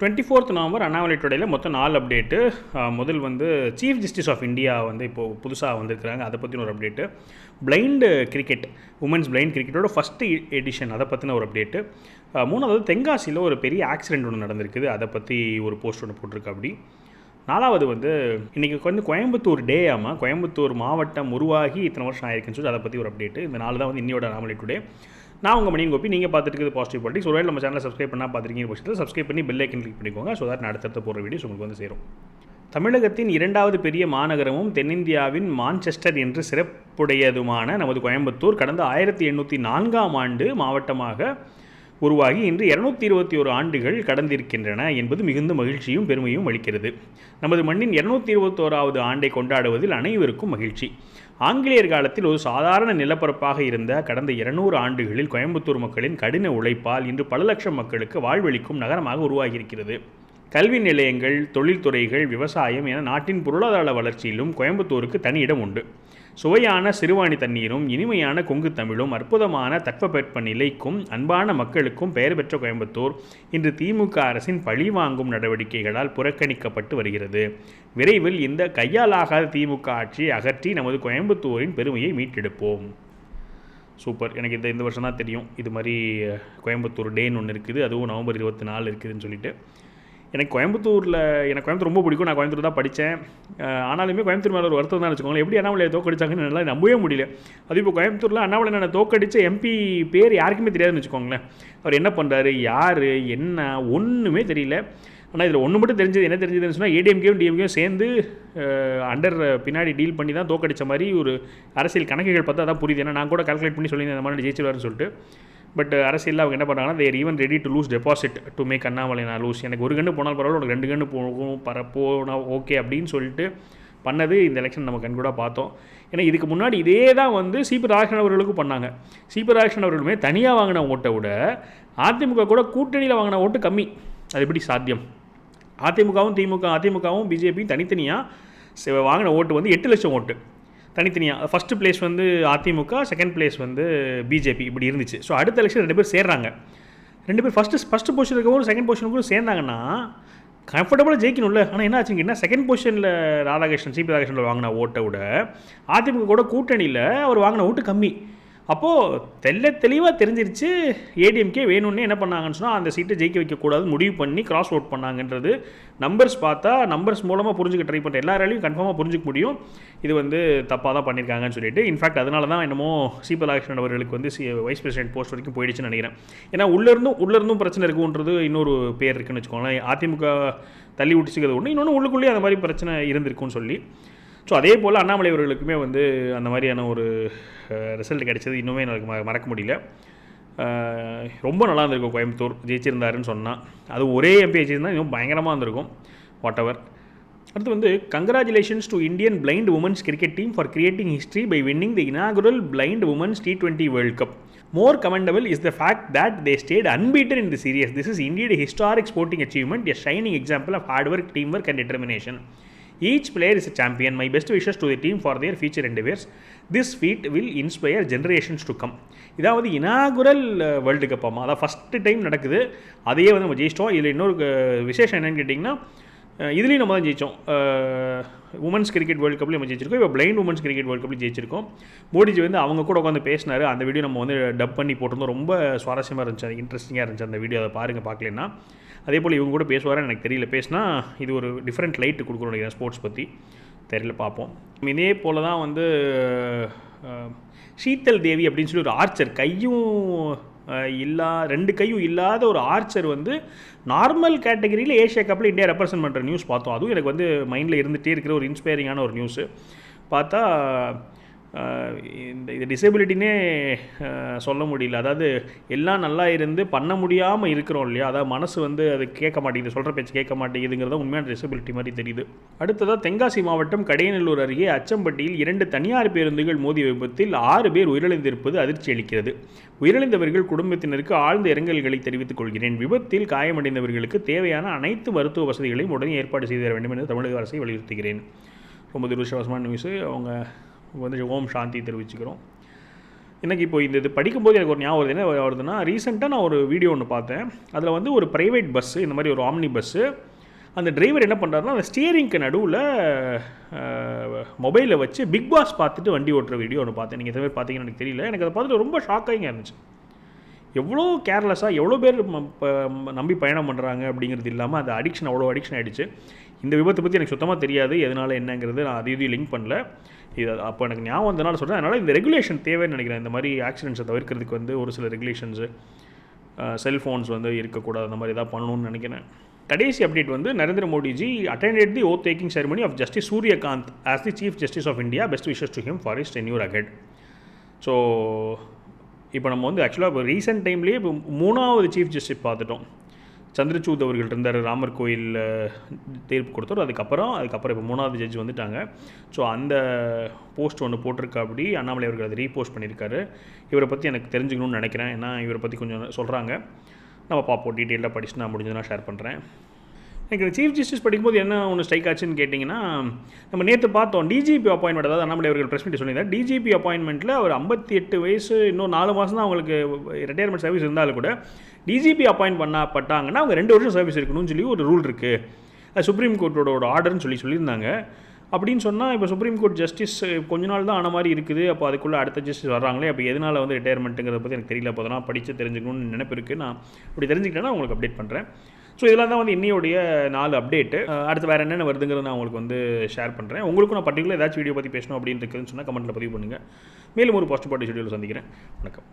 Twenty fourth November Annamalai டுடேயில் மொத்தம் நாலு அப்டேட்டு முதல் வந்து சீஃப் ஜஸ்டிஸ் ஆஃப் இந்தியா வந்து இப்போது புதுசாக வந்திருக்கிறாங்க. அதை பற்றின ஒரு update blind cricket women's blind கிரிக்கெட்டோட first edition அதை பற்றின ஒரு அப்டேட்டு மூணாவது தென்காசியில் ஒரு பெரிய ஆக்சிடென்ட் ஒன்று நடந்திருக்குது. அதை பற்றி ஒரு போஸ்ட் ஒன்று போட்டிருக்கு அப்படி. நாலாவது வந்து இன்றைக்கி வந்து கோயம்புத்தூர் டே ஆமாம் கோயம்புத்தூர் மாவட்டம் உருவாகி இத்தனை வருஷம் ஆயிருக்குன்னு சொல்லி அதை பற்றி ஒரு அப்டேட்டு இந்த நாலு தான் வந்து இன்னையோட அண்ணாமலை டுடே நான் உங்கள் மணியன் கோப்பி நீங்கள் பார்த்துட்டு இருக்குது பாசிட்டிவ் பாலிட்டிக்ஸ் ஒருவேளை நம்ம சேனலை சப்ஸ்கிரைப் பண்ணால் பார்த்துருக்கீங்க பட்சத்தில் சப்ஸ்கிரைப் பண்ணி பெல் ஐக்கன் கிளிக் பண்ணிக்கோங்க. ஸோ தட் அடுத்தடுத்த போகிற வீடியோஸ் உங்களுக்கு வந்து சேரும். தமிழகத்தின் இரண்டாவது பெரிய மாநகரமும் தென்னிந்தியாவின் மான்செஸ்டர் என்று சிறப்புடையதுமான நமது கோயம்புத்தூர் கடந்த ஆயிரத்தி எண்ணூற்றி நான்காம் ஆண்டு மாவட்டமாக உருவாகி இன்று இருநூத்தி இருபத்தி ஒரு ஆண்டுகள் கடந்திருக்கின்றன என்பது மிகுந்த மகிழ்ச்சியும் பெருமையும் அளிக்கிறது. நமது மண்ணின் இருநூத்தி இருபத்தோராவது ஆண்டை கொண்டாடுவதில் அனைவருக்கும் மகிழ்ச்சி. ஆங்கிலேயர் காலத்தில் ஒரு சாதாரண நிலப்பரப்பாக இருந்த கடந்த இருநூறு ஆண்டுகளில் கோயம்புத்தூர் மக்களின் கடின உழைப்பால் இன்று பல லட்சம் மக்களுக்கு வாழ்வளிக்கும் நகரமாக உருவாகியிருக்கிறது. கல்வி நிலையங்கள் தொழில்துறைகள் விவசாயம் என நாட்டின் பொருளாதார வளர்ச்சியிலும் கோயம்புத்தூருக்கு தனி இடம் உண்டு. சுவையான சிறுவாணி தண்ணீரும் இனிமையான கொங்கு தமிழும் அற்புதமான தட்பவெட்ப நிலைக்கும் அன்பான மக்களுக்கும் பெயர் பெற்ற கோயம்புத்தூர் இன்று திமுக அரசின் பழிவாங்கும் நடவடிக்கைகளால் புறக்கணிக்கப்பட்டு வருகிறது. விரைவில் இந்த கையாலாகாத திமுக ஆட்சியை அகற்றி நமது கோயம்புத்தூரின் பெருமையை மீட்டெடுப்போம். சூப்பர். எனக்கு இந்த இந்த வருஷம் தான் தெரியும். இது மாதிரி கோயம்புத்தூர் டேன்னு ஒன்று இருக்குது. அதுவும் நவம்பர் இருபத்தி நாலு இருக்குதுன்னு சொல்லிட்டு. எனக்கு கோயம்புத்தூரில் எனக்கு கோயம்புத்தூர் ரொம்ப பிடிக்கும். நான் கோயம்புத்தூர் தான் படித்தேன் ஆனாலுமே கோயம்புத்தூர் மேலே ஒரு வருத்தம் தான் வச்சுக்கோங்களேன். எப்படி அண்ணாமலையை தோக்கடிச்சாங்கன்னு நல்லா நம்பவே முடியல. அது இப்போ கோயம்புத்தூரில் அண்ணாமலை நான் தோக்கடிச்ச எம்பி பேர் யாருக்குமே தெரியாதுன்னு வச்சுக்கோங்களேன். அவர் என்ன பண்ணுறாரு யார்? என்ன? ஒன்றுமே தெரியல. ஆனால் இதில் ஒன்று மட்டும் தெரிஞ்சது என்ன தெரிஞ்சதுன்னு சொன்னால் ஏடிஎம்கேயும் டிஎம்கேயும் சேர்ந்து அண்டர் பின்னாடி டீல் பண்ணி தான் தோக்கடிச்ச மாதிரி ஒரு அரசியல் கணக்குகள் பார்த்தா தான் புரியுது. ஏன்னா நான் கூட கால்குலேட் பண்ணி சொல்லியிருந்தேன் இந்த மாதிரி ஜெயிச்சிருவாருன்னு சொல்லிட்டு. பட் அரசியலில் அவங்க என்ன பண்ணுறாங்கன்னா they're even ready to lose deposit to make Annamalai நான் லூஸ் எனக்கு ஒரு கண்டு போனால் பரவாயில்ல உனக்கு ரெண்டு கண்டு போகும் பர போனால் ஓகே அப்படின்னு சொல்லிட்டு பண்ணது இந்த எலெக்ஷன் நம்ம கண்கூட பார்த்தோம். ஏன்னா இதுக்கு முன்னாடி இதே தான் வந்து சிபி ராஜன் அவர்களுக்கும் பண்ணாங்க. சிபி ராஜன் அவர்களுமே தனியாக வாங்கின ஓட்டை விட அதிமுக கூட கூட்டணியில் வாங்கின ஓட்டு கம்மி. அது எப்படி சாத்தியம்? அதிமுகவும் திமுக அதிமுகவும் பிஜேபியும் தனித்தனியாக வாங்கின ஓட்டு வந்து எட்டு லட்சம் ஓட்டு. தனித்தனியாக ஃபஸ்ட்டு பிளேஸ் வந்து அதிமுக செகண்ட் பிளேஸ் வந்து பிஜேபி இப்படி இருந்துச்சு. ஸோ அடுத்த எலெக்ஷன் ரெண்டு பேர் சேர்றாங்க. ரெண்டு பேர் ஃபஸ்ட்டு ஃபஸ்ட்டு பொசிஷன் இருக்கவும் செகண்ட் பொசிஷனுக்கும் சேர்ந்தாங்கன்னா கம்ஃபர்டபுளாக ஜெயிக்கணும்ல. ஆனால் என்ன ஆச்சுங்கன்னா செகண்ட் பொசிஷனில் ராதாகிருஷ்ணன் சிபி ராதாகிருஷ்ணன் வாங்கின ஓட்டை விட அதிமுக கூட கூட்டணியில் அவர் வாங்கின ஓட்டு கம்மி. அப்போது தெல்ல தெளிவாக தெரிஞ்சிருச்சு ஏடிஎம்கே வேணும்னே என்ன பண்ணாங்கன்னு சொன்னால் அந்த சீட்டை ஜெயிக்க வைக்கக்கூடாது முடிவு பண்ணி கிராஸ் ஓட் பண்ணாங்கன்றது. நம்பர்ஸ் பார்த்தா நம்பர்ஸ் மூலமாக புரிஞ்சுக்க ட்ரை பண்ணுற எல்லாராலையும் கன்ஃபார்மாக புரிஞ்சுக்க முடியும். இது வந்து தப்பாக தான் பண்ணியிருக்காங்கன்னு சொல்லிட்டு. இன்ஃபேக்ட் அதனால தான் என்னமோ சீபலாகிருஷ்ணன் அவர்களுக்கு வந்து சி வைஸ் பிரசிடென்ட் போஸ்ட் வரைக்கும் போயிடுச்சுன்னு நினைக்கிறேன். ஏன்னா உள்ளேருந்தும் உள்ளேருந்தும் பிரச்சனை இருக்குன்றது இன்னொரு பேர் இருக்குன்னு வச்சுக்கோங்களேன். அதிமுக தள்ளி விட்டுச்சுக்கிறது ஒன்று இன்னொன்று உள்ளுக்குள்ளேயே அந்த மாதிரி பிரச்சனை இருந்திருக்குன்னு சொல்லி. ஸோ அதே போல் அண்ணாமலை அவர்களுக்குமே வந்து அந்த மாதிரியான ஒரு ரிசல்ட் கிடைச்சது இன்னுமே எனக்கு ம மறக்க முடியல. ரொம்ப நல்லா இருந்திருக்கும் கோயம்புத்தூர். ஜெயிச்சிருந்தாருன்னு சொன்னால் அது ஒரே எம்பி ஜெயிச்சிருந்தா இன்னும் பயங்கரமாக இருந்திருக்கும். வாட் எவர் அடுத்து வந்து congratulations to Indian blind women's cricket team for creating history by winning the inaugural blind women's T twenty world cup more commendable is the fact that they stayed unbeaten in the series this is India's historic sporting achievement a shining example of hard work team work and determination Each player is a champion. My best wishes to the team for their future endeavors. This feat will inspire generations to come இதாவது inaugural world cup ஆமாம் அதான் first time நடக்குது. அதையே வந்து நம்ம ஜெயிச்சிட்டோம். இதில் இன்னொரு uh, விசேஷம் என்னென்னு கேட்டிங்கன்னா uh, இதுலேயும் நம்ம தான் ஜெயித்தோம் உமன்ஸ் கிரிக்கெட் வேர்ல்டு கப்லேயும் நம்ம ஜெயிச்சிருக்கோம். இப்போ பிளைண்ட் உமன்ஸ் கிரிக்கெட் வேர்ல்டு கப்லேயும் ஜெயிச்சிருக்கோம். மோடிஜி வந்து அவங்க கூட உட்காந்து பேசினார். அந்த வீடியோ நம்ம வந்து டப் பண்ணி போட்டிருந்தோம். ரொம்ப சுவாரஸ்யமாக இருந்துச்சு. அது இன்ட்ரெஸ்டிங்காக இருந்துச்சு அந்த வீடியோ அதை பாருங்கள் பார்க்கலன்னா. அதே போல் இவங்க கூட பேசுவாரன்னு எனக்கு தெரியல. பேசினா இது ஒரு டிஃப்ரெண்ட் லைட்டு கொடுக்கணும் நினைக்கிறேன் ஸ்போர்ட்ஸ் பற்றி தெரியல பார்ப்போம். இதே போல் தான் வந்து சீத்தல் தேவி அப்படின்னு சொல்லி ஒரு ஆர்ச்சர் கையும் இல்லா ரெண்டு கையும் இல்லாத ஒரு ஆர்ச்சர் வந்து நார்மல் கேட்டகரியில் ஏஷியா கப்பில் இந்தியா ரெப்ரசன்ட் பண்ணுற நியூஸ் பார்த்தோம். அதுவும் எனக்கு வந்து மைண்டில் இருந்துகிட்டே இருக்கிற ஒரு இன்ஸ்பைரிங்கான ஒரு நியூஸு பார்த்தா இந்த இது டிசபிலிட்டினே சொல்ல முடியல. அதாவது எல்லாம் நல்லா இருந்து பண்ண முடியாமல் இருக்கிறோம் இல்லையா? அதாவது மனசு வந்து அது கேட்க மாட்டேங்குது சொல்கிற பேச்சு கேட்க மாட்டேங்குதுங்கிறத உண்மையான டிசபிலிட்டி மாதிரி தெரியுது. அடுத்ததாக தென்காசி மாவட்டம் கடையநல்லூர் அருகே அச்சம்பட்டியில் இரண்டு தனியார் பேருந்துகள் மோதிய விபத்தில் ஆறு பேர் உயிரிழந்திருப்பது அதிர்ச்சி அளிக்கிறது. உயிரிழந்தவர்கள் குடும்பத்தினருக்கு ஆழ்ந்த இரங்கல்களை தெரிவித்துக் கொள்கிறேன். விபத்தில் காயமடைந்தவர்களுக்கு தேவையான அனைத்து மருத்துவ வசதிகளையும் உடனே ஏற்பாடு செய்து தர வேண்டும் என்று தமிழக அரசை வலியுறுத்துகிறேன். ரொம்ப துரதிருஷ்டவசமான நியூஸு. அவங்க வந்து ஓம் சாந்தி தெரிவிச்சுக்கிறோம். எனக்கு இப்போ இந்த இது படிக்கும்போது எனக்கு ஒரு ஞாபகம் வருது. என்ன வருதுன்னா ரீசெண்டாக நான் ஒரு வீடியோ ஒன்று பார்த்தேன். அதில் வந்து ஒரு ப்ரைவேட் பஸ்ஸு இந்த மாதிரி ஒரு ஆம்னி பஸ்ஸு அந்த டிரைவர் என்ன பண்ணுறாருன்னா அந்த ஸ்டியரிங்க்கு நடுவில் மொபைலை வச்சு பிக் பாஸ் பார்த்துட்டு வண்டி ஓட்டுற வீடியோ ஒன்று பார்த்தேன். நீங்கள் எத்தனை பேர் பார்த்தீங்கன்னு எனக்கு தெரியல. எனக்கு அதை பார்த்துட்டு ரொம்ப ஷாக்காக இருந்துச்சு. எவ்வளோ கேர்லெஸ்ஸாக எவ்வளோ பேர் நம்பி பயணம் பண்ணுறாங்க அப்படிங்கிறது இல்லாமல் அது அடிக்ஷன் அவ்வளோ அடிக்ஷன் ஆகிடுச்சு இந்த விபத்தை பற்றி எனக்கு சுத்தமாக தெரியாது எதனால் என்னங்கிறது நான் அது இதையும் லிங்க் பண்ணல. இது அப்போ எனக்கு ஞாபகம் வந்தனால சொல்கிறேன் அதனால் இந்த ரெகுலேஷன் தேவைன்னு நினைக்கிறேன். இந்த மாதிரி ஆக்சிடென்ட்ஸை தவிர்க்கிறதுக்கு வந்து ஒரு சில ரெகுலேஷன்ஸு செல்ஃபோன்ஸ் வந்து இருக்கக்கூடாது. அந்த மாதிரி எதாவது பண்ணணும்னு நினைக்கிறேன். கடைசி அப்டேட் வந்து Narendra Modiji attended the oath taking ceremony of justice Suryakant as the chief justice of India best wishes to him for his tenure ahead so இப்போ நம்ம வந்து ஆக்சுவலாக இப்போ ரீசெண்ட் டைம்லேயே இப்போ மூணாவது சீஃப் ஜஸ்டிஸ் பார்த்துட்டோம். சந்திரசூட் அவர்கள் இருந்தார் ராமர் கோயிலில் தீர்ப்பு கொடுத்தார். அதுக்கப்புறம் அதுக்கப்புறம் இப்போ மூணாவது ஜட்ஜ் வந்துட்டாங்க. ஸோ அந்த போஸ்ட் ஒன்று போட்டிருக்கா அப்படி அண்ணாமலை அவர்கள் அதை ரீபோஸ்ட் பண்ணியிருக்காரு. இவரை பற்றி எனக்கு தெரிஞ்சுக்கணும்னு நினைக்கிறேன். ஏன்னா இவரை பற்றி கொஞ்சம் சொல்கிறாங்க நம்ம பார்ப்போம். டீட்டெயிலாக படிச்சு நான் முடிஞ்சதுன்னா ஷேர் பண்ணுறேன் எனக்கு சீஃப் ஜஸ்டிஸ் படிக்கும்போது என்ன ஒன்று ஸ்ட்ரைக் ஆச்சுன்னு கேட்டிங்கன்னா நம்ம நேற்று பார்த்தோம் டிஜிபி அப்பாயின்மெண்ட் அதாவது அண்ணாமலை அவர்கள் ப்ரெஸ் மீட் சொல்லியிருந்தார். டிஜிபி அப்பாயின்மெண்ட்டில் அவர் ஐம்பத்தி எட்டு வயசு இன்னும் நாலு மாதம் தான் அவங்களுக்கு ரிட்டையர்மெண்ட் சர்வீஸ் இருந்தாலும் கூட டிஜிபி அப்பாயின்ட் பண்ணப்பட்டாங்கன்னா அவங்க ரெண்டு வருஷம் சர்வீஸ் இருக்கணும்னு சொல்லி ஒரு ரூல் இருக்குது அது சுப்ரீம் கோர்ட்டோட ஒரு ஆர்டர்னு சொல்லி சொல்லியிருந்தாங்க. அப்படின்னு சொன்னால் இப்போ சுப்ரீம் கோர்ட் ஜஸ்டிஸ் கொஞ்ச நாள் தான் ஆன மாதிரி இருக்குது. அப்போ அதுக்குள்ளே அடுத்த ஜஸ்டிஸ் வர்றாங்களே அப்போ எதனால் வந்து ரிட்டையர்மெண்ட்டுங்கிறத பற்றி எனக்கு தெரியல. அப்போ நான் படித்து தெரிஞ்சுக்கணும்னு நினைப்பு இருக்குது நான் அப்படி தெரிஞ்சுக்கிட்டேன்னா உங்களுக்கு அப்டேட் பண்ணுறேன் ஸோ இதெல்லாம் தான் வந்து இன்னையோடைய நாலு அப்டேட்டு அடுத்து வேறு என்னென்ன வருதுங்கிறத நான் உங்களுக்கு வந்து ஷேர் பண்ணுறேன் உங்களுக்கும் நான் பர்டிகுலர் ஏதாச்சும் வீடியோ பற்றி பேசணும் அப்படின்னு இருக்குதுன்னு சொன்னால் கமெண்ட்டில் பதிவு பண்ணுங்கள் மேலும் ஒரு பாஸ்ட் பாட்டி ஷெடியூல் சந்திக்கிறேன். வணக்கம்.